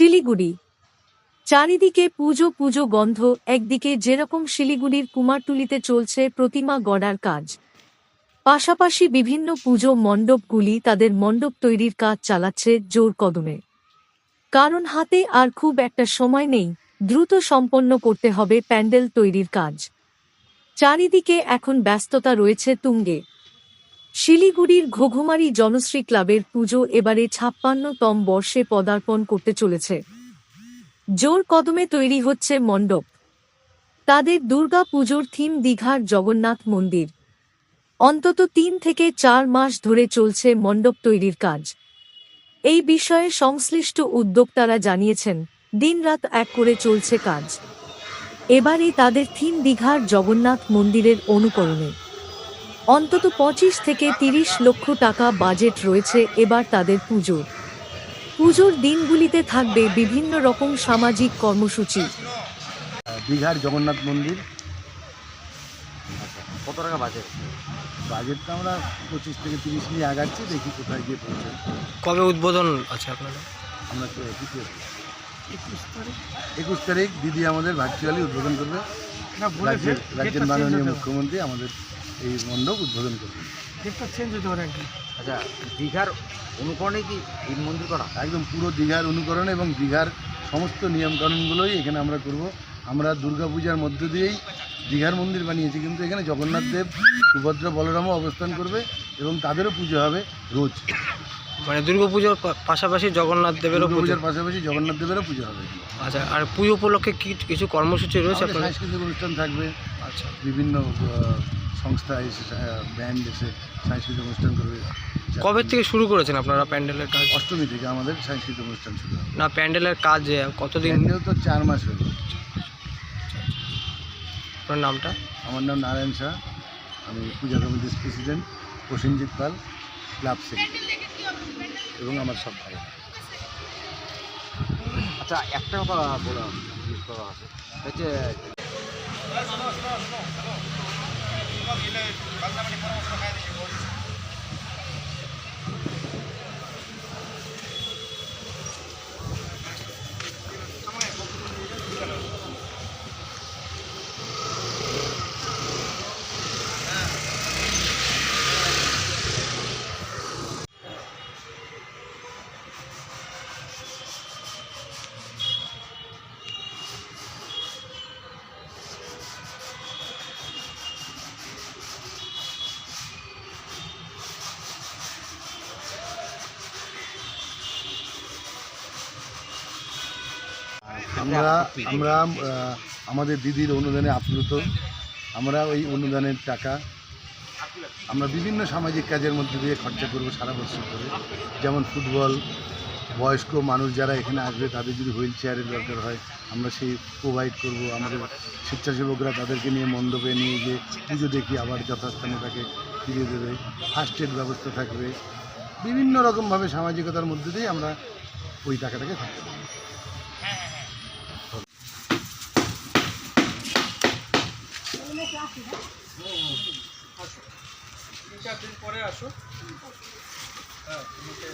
শিলিগুড়ি। চারিদিকে পুজো পুজো গন্ধ, একদিকে যেরকম শিলিগুড়ির কুমারটুলিতে চলছে প্রতিমা গড়ার কাজ। পাশাপাশি বিভিন্ন পুজো মণ্ডপগুলি তাদের মণ্ডপ তৈরির কাজ চালাচ্ছে জোর কদমে। কারণ হাতে আর খুব একটা সময় নেই, দ্রুত সম্পন্ন করতে হবে প্যান্ডেল তৈরির কাজ। চারিদিকে এখন ব্যস্ততা রয়েছে তুঙ্গে। শিলিগুড়ির ঘোঘুমারি জনশ্রী ক্লাবের পুজো এবারে ছাপ্পান্নতম বর্ষে পদার্পণ করতে চলেছে। জোর কদমে তৈরি হচ্ছে মণ্ডপ। তাদের দুর্গা পুজোর থিম দীঘার জগন্নাথ মন্দির। অন্তত তিন থেকে চার মাস ধরে চলছে মণ্ডপ তৈরির কাজ। এই বিষয়ে সংশ্লিষ্ট উদ্যোক্তারা জানিয়েছেন, দিনরাত এক করে চলছে কাজ। এবারে তাদের থিম দীঘার জগন্নাথ মন্দিরের অনুকরণে। অন্তত পঁচিশ থেকে তিরিশ লক্ষ টাকা বাজেট রয়েছে এবার তাদের পুজোর। পুজোর দিনগুলিতে থাকবে বিভিন্ন রকম সামাজিক কর্মসূচি। দীঘার জগন্নাথ মন্দির। কত টাকা বাজেট? বাজেটটা আমরা পঁচিশ থেকে তিরিশ নিয়ে আগাচ্ছি দেখি কোথায় গিয়ে পৌঁছে কবে উদ্বোধন আছে আপনাদের? আমরা তো একুশে একুশ তারিখ? দিদি আমাদের ভার্চুয়ালি উদ্বোধন করবে। রাজ্যের মাননীয় মুখ্যমন্ত্রী আমাদের এই মণ্ডপ উদ্বোধন করবে আচ্ছা দীঘার অনুকরণে কি এই মন্দির করা? একদম পুরো দীঘার অনুকরণ এবং দীঘার সমস্ত নিয়মকানুনগুলোই এখানে আমরা করব। আমরা দুর্গাপূজার মধ্য দিয়েই দীঘার মন্দির বানিয়েছি কিন্তু এখানে জগন্নাথ দেব সুভদ্রা বলরামও অবস্থান করবে এবং তাদেরও পুজো হবে রোজ। মানে দুর্গাপুজোর পা- পাশাপাশি জগন্নাথ দেবেরও পুজো। দুর্গাপূজার পাশাপাশি জগন্নাথ দেবেরও পুজো হবে। আচ্ছা আর পুজো উপলক্ষে কি কিছু কর্মসূচি রয়েছে সাংস্কৃতিক অনুষ্ঠান থাকবে। আচ্ছা। বিভিন্ন সংস্থা এসে ব্যান্ড এসে সাংস্কৃতিক অনুষ্ঠান করবে। কবে থেকে শুরু করেছেন আপনারা প্যান্ডেলের কাজ? অষ্টমী থেকে আমাদের সাংস্কৃতিক অনুষ্ঠান শুরু না প্যান্ডেলের কাজ যে কতদিন? প্যান্ডেল তো চার মাস হলো। আপনার নামটা? আমার নাম নারায়ণ শাহ। আমি পূজা কমিটির president Prosenjit Pal club secretary এবং আমার সব ভাই। আচ্ছা একটা কথা বলা। জিজ্ঞেস করা আছে হচ্ছে আমরা আমরা আমাদের দিদির অনুদানে আপ্লুত। আমরা ওই অনুদানের টাকা আমরা বিভিন্ন সামাজিক কাজের মধ্যে দিয়ে খরচা করব সারা বছর ধরে। যেমন ফুটবল বয়স্ক মানুষ যারা এখানে আসবে তাদের যদি হুইল চেয়ারের দরকার হয় আমরা সেই প্রোভাইড করব। আমাদের স্বেচ্ছাসেবকরা তাদেরকে নিয়ে মণ্ডপে নিয়ে গিয়ে পুজো দেখি আবার যথাস্থানে তাকে ফিরিয়ে দেবে। ফার্স্ট এড ব্যবস্থা থাকবে। বিভিন্ন রকমভাবে সামাজিকতার মধ্যে দিয়ে আমরা ওই টাকাটাকে খরচা করব। আসি। না আসো তিন চার দিন পরে আসো হ্যাঁ তোমাকে